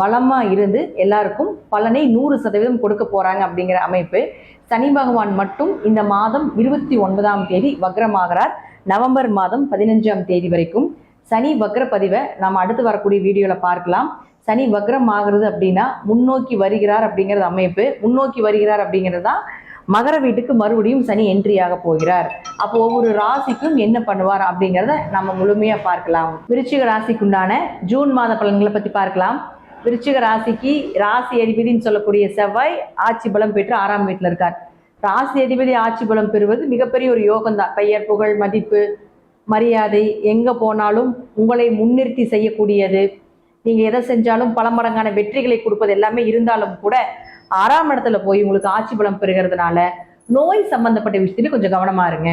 பலமாக இருந்து எல்லாருக்கும் பலனை நூறு சதவீதம் கொடுக்க போகிறாங்க அப்படிங்கிற அமைப்பு. சனி பகவான் மட்டும் இந்த மாதம் இருபத்தி ஒன்பதாம் தேதி வக்ரமாகிறார். நவம்பர் மாதம் பதினஞ்சாம் தேதி வரைக்கும். சனி வக்ர பதிவை நாம் அடுத்து வரக்கூடிய வீடியோவில் பார்க்கலாம். சனி வக்ரம் ஆகிறது அப்படின்னா முன்னோக்கி வருகிறார் அப்படிங்கிறது அமைப்பு. முன்னோக்கி வருகிறார் அப்படிங்கிறது தான் மகர வீட்டுக்கு மறுபடியும் சனி என்ட்ரி ஆக போகிறார். அப்போ ஒவ்வொரு ராசிக்கும் என்ன பண்ணுவார் அப்படிங்கிறத நம்ம முழுமையாக பார்க்கலாம். விருச்சிக ராசிக்குண்டான ஜூன் மாத பலன்களை பற்றி பார்க்கலாம். விருச்சிக ராசிக்கு ராசி அதிபதினு சொல்லக்கூடிய செவ்வாய் ஆட்சி பலம் பெற்று ஆறாம் வீட்டில் இருக்கார். ராசி அதிபதி ஆட்சி பலம் பெறுவது மிகப்பெரிய ஒரு யோகம் தான் பெயர் புகழ் மதிப்பு மரியாதை எங்கே போனாலும் உங்களை முன்னிறுத்தி செய்யக்கூடியது. நீங்கள் எதை செஞ்சாலும் பல மடங்கான வெற்றிகளை கொடுப்பது எல்லாமே இருந்தாலும் கூட ஆறாம் இடத்துல போய் உங்களுக்கு ஆட்சி பலம் பெறுகிறதுனால நோய் சம்பந்தப்பட்ட விஷயத்துல கொஞ்சம் கவனமா இருங்க.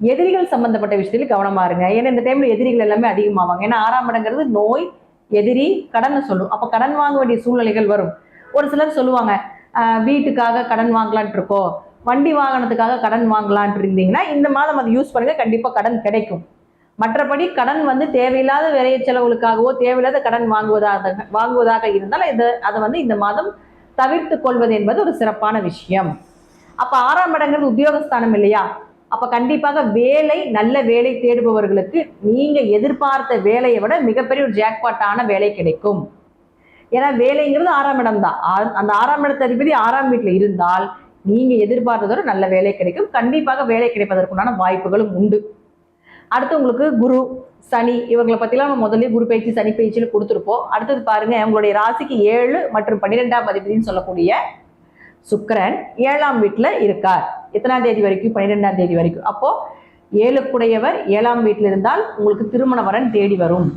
எதிரிகள் சம்பந்தப்பட்ட விஷயத்துல கவனமா இருங்க. ஏன்னா இந்த டைம்ல எதிரிகள் எல்லாமே அதிகமாவாங்க. ஏன்னா ஆறாம் இடங்கிறது நோய் எதிரி கடனை சொல்லும். அப்போ கடன் வாங்க வேண்டிய சூழ்நிலைகள் வரும். ஒரு சிலர் சொல்லுவாங்க வீட்டுக்காக கடன் வாங்கலான்ட்டு இருக்கோம். வண்டி வாகனத்துக்காக கடன் வாங்கலான்ட்டு இருந்தீங்கன்னா இந்த மாதம் அதை யூஸ் பண்ணுங்க. கண்டிப்பாக கடன் கிடைக்கும். மற்றபடி கடன் வந்து தேவையில்லாத விரைய செலவுகளுக்காகவோ தேவையில்லாத கடன் வாங்குவதாக வாங்குவதாக இருந்தால் இது அதை வந்து இந்த மாதம் தவிர்த்து கொள்வது என்பது ஒரு சிறப்பான விஷயம். அப்போ ஆறாம் இடங்கிறது உத்தியோகஸ்தானம் இல்லையா? அப்போ கண்டிப்பாக வேலை நல்ல வேலை தேடுபவர்களுக்கு நீங்கள் எதிர்பார்த்த வேலையை விட மிகப்பெரிய ஒரு ஜாக்பாட்டான வேலை கிடைக்கும். ஏன்னா வேலைங்கிறது ஆறாம் இடம் தான். அந்த ஆறாம் இடத்த அதிபதி ஆறாம் வீட்டில் இருந்தால் நீங்கள் எதிர்பார்த்ததோட நல்ல வேலை கிடைக்கும். கண்டிப்பாக வேலை கிடைப்பதற்குண்டான வாய்ப்புகளும் உண்டு. அடுத்து உங்களுக்கு குரு சனி இவங்களை பற்றிலாம் நம்ம முதல்ல குரு பயிற்சி சனி பயிற்சியில் கொடுத்துருப்போம். அடுத்தது பாருங்கள் உங்களுடைய ராசிக்கு ஏழு மற்றும் பன்னிரெண்டாம் அதிபதினு சொல்லக்கூடிய சுக்கரன் ஏழாம் வீட்டில் இருக்கார். எத்தனாம் தேதி வரைக்கும்? பன்னிரெண்டாம் தேதி வரைக்கும். அப்போ ஏழுக்குடையவர் ஏழாம் வீட்டில் இருந்தால் உங்களுக்கு திருமண வரன் தேடி வரும்.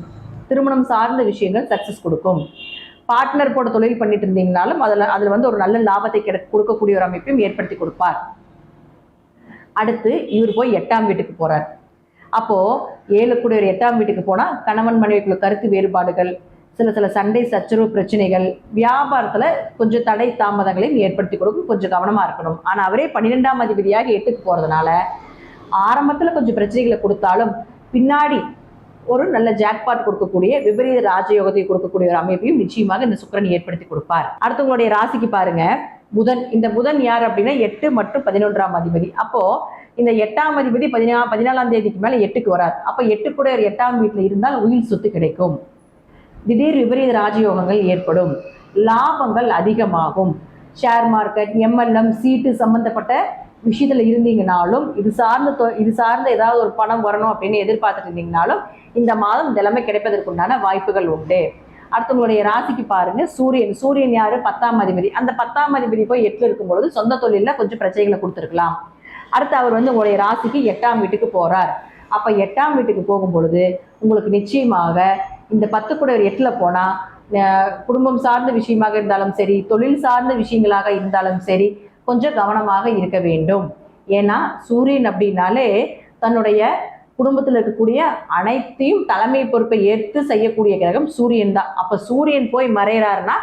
திருமணம் சார்ந்த விஷயங்கள் சக்ஸஸ் கொடுக்கும். பார்ட்னர் போட தொழில் பண்ணிட்டு இருந்தீங்கனாலும் அதில் அதில் வந்து ஒரு நல்ல லாபத்தை கிடை கொடுக்கக்கூடிய ஒரு அமைப்பையும் ஏற்படுத்தி கொடுப்பார். அடுத்து இவர் போய் எட்டாம் வீட்டுக்கு போகிறார் அப்போது ஏழு எட்டாம் வீட்டுக்கு போனால் கணவன் மனைவிக்குள்ள கருத்து வேறுபாடுகள் சில சில சண்டை சச்சரவு பிரச்சனைகள் வியாபாரத்தில் கொஞ்சம் தடை தாமதங்களையும் ஏற்படுத்தி கொடுக்கும் கொஞ்சம் கவனமாக இருக்கணும். ஆனால் அவரே பன்னிரெண்டாம் அதிபதியாக எட்டுக்கு போகிறதுனால ஆரம்பத்தில் கொஞ்சம் பிரச்சனைகளை கொடுத்தாலும் பின்னாடி ஒரு நல்ல ஜாக்பாட் கொடுக்கக்கூடிய விபரீத ராஜயோகத்தை கொடுக்கக்கூடிய ஒரு அமைப்பையும் நிச்சயமாக இந்த சுக்கரன் ஏற்படுத்தி கொடுப்பார். அடுத்தவங்களுடைய ராசிக்கு பாருங்க. புதன் இந்த புதன் யார் அப்படின்னா எட்டு மற்றும் பதினொன்றாம் அதிபதி. அப்போ இந்த எட்டாம் அதிபதி பதினா பதினாலாம் தேதிக்கு மேலே எட்டுக்கு வரார். அப்போ எட்டு கூட ஒரு எட்டாம் வீட்டில் இருந்தால் உயிர் சொத்து கிடைக்கும். திடீர் விபரீத ராஜயோகங்கள் ஏற்படும். லாபங்கள் அதிகமாகும். ஷேர் மார்க்கெட் எம்எல்எம் சீட்டு சம்பந்தப்பட்ட விஷயத்தில் இருந்தீங்கனாலும் இது சார்ந்த தொ- இது சார்ந்த ஏதாவது ஒரு பணம் வரணும் அப்படின்னு எதிர்பார்த்துட்டு இருந்தீங்கனாலும் இந்த மாதம் இந்த கிடைப்பதற்குண்டான வாய்ப்புகள் உண்டு. அடுத்து உங்களுடைய ராசிக்கு பாருங்க. சூரியன் சூரியன் யாரு? பத்தாம் அதிபதி. அந்த பத்தாம் அதிபதி போய் எட்டு இருக்கும் பொழுது சொந்த தொழிலில் கொஞ்சம் பிரச்சனைகளை கொடுத்துருக்கலாம். அடுத்து அவர் வந்து உங்களுடைய ராசிக்கு எட்டாம் வீட்டுக்கு போறார். அப்ப எட்டாம் வீட்டுக்கு போகும் பொழுது உங்களுக்கு நிச்சயமாக இந்த பத்து கூட ஒரு எட்டில் போனால் குடும்பம் சார்ந்த விஷயமாக இருந்தாலும் சரி தொழில் சார்ந்த விஷயங்களாக இருந்தாலும் சரி கொஞ்சம் கவனமாக இருக்க வேண்டும். ஏன்னா சூரியன் அப்படின்னாலே தன்னுடைய குடும்பத்தில் இருக்கக்கூடிய அனைத்தையும் தலைமை பொறுப்பை ஏற்று செய்யக்கூடிய கிரகம் சூரியன் தான். அப்போ சூரியன் போய் மறையிறாருன்னா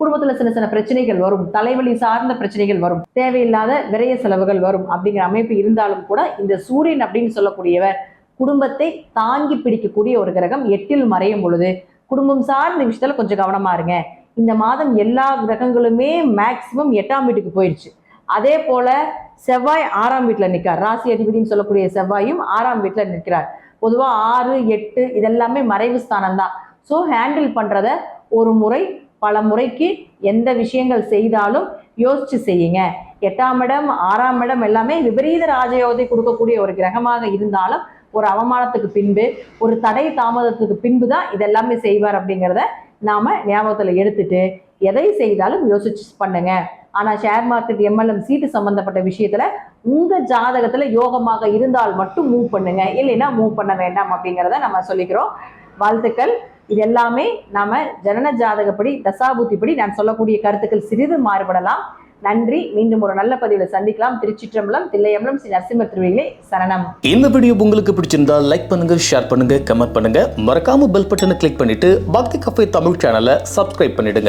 குடும்பத்தில் சின்ன சின்ன பிரச்சனைகள் வரும். தலைவலி சார்ந்த பிரச்சனைகள் வரும். தேவையில்லாத விரைய செலவுகள் வரும். அப்படிங்கிற அமைப்பு இருந்தாலும் கூட இந்த சூரியன் அப்படின்னு சொல்லக்கூடியவர் குடும்பத்தை தாங்கி பிடிக்கக்கூடிய ஒரு கிரகம் எட்டில் மறையும் பொழுது குடும்பம் சார்ந்த விஷயத்துல கொஞ்சம் கவனமா இருங்க. இந்த மாதம் எல்லா கிரகங்களுமே மேக்சிமம் எட்டாம் வீட்டுக்கு போயிடுச்சு அதே போல செவ்வாய் ஆறாம் வீட்டுல நிற்கார் ராசி அதிபதினு சொல்லக்கூடிய செவ்வாயும் ஆறாம் வீட்டுல நிற்கிறார். பொதுவா ஆறு எட்டு இதெல்லாமே மறைவு ஸ்தானம் தான் ஸோ ஹேண்டில் பண்றத ஒரு முறை பல முறைக்கு எந்த விஷயங்கள் செய்தாலும் யோசிச்சு செய்யுங்க. எட்டாம் இடம் ஆறாம் இடம் எல்லாமே விபரீத ராஜயோகத்தை கொடுக்கக்கூடிய ஒரு கிரகமாக இருந்தாலும் ஒரு அவமானத்துக்கு பின்பு ஒரு தடை தாமதத்துக்கு பின்பு தான் இதெல்லாமே செய்வார் அப்படிங்கிறத நாம ஞாபகத்தில் எடுத்துட்டு எதை செய்தாலும் யோசிச்சு பண்ணுங்க. ஆனால் ஷேர் மார்க்கெட் எம்எல்எம் சீட்டு சம்பந்தப்பட்ட விஷயத்துல உங்கள் ஜாதகத்தில் யோகமாக இருந்தால் மட்டும் மூவ் பண்ணுங்க. இல்லைன்னா மூவ் பண்ண வேண்டாம் அப்படிங்கிறத நம்ம சொல்லிக்கிறோம். வாழ்த்துக்கள். இது எல்லாமே நாம ஜனன ஜாதகப்படி தசாபுத்திப்படி நான் சொல்லக்கூடிய கருத்துக்கள் சிறிது மாறுபடலாம். நன்றி. மீண்டும் ஒரு நல்ல பதிவில் சந்திக்கலாம். திருச்சிற்றம்பலம் தில்லையம்பலம் ஸ்ரீ நரசிம்ம திருவிகளே சரணம். இந்த வீடியோ உங்களுக்கு பிடிச்சிருந்தா லைக் பண்ணுங்க ஷேர் பண்ணுங்க கமெண்ட் பண்ணுங்க. மறக்காம பெல் பட்டனை கிளிக் பண்ணிட்டு பக்தி கஃபே தமிழ் சேனலை சப்ஸ்கிரைப் பண்ணிடுங்க.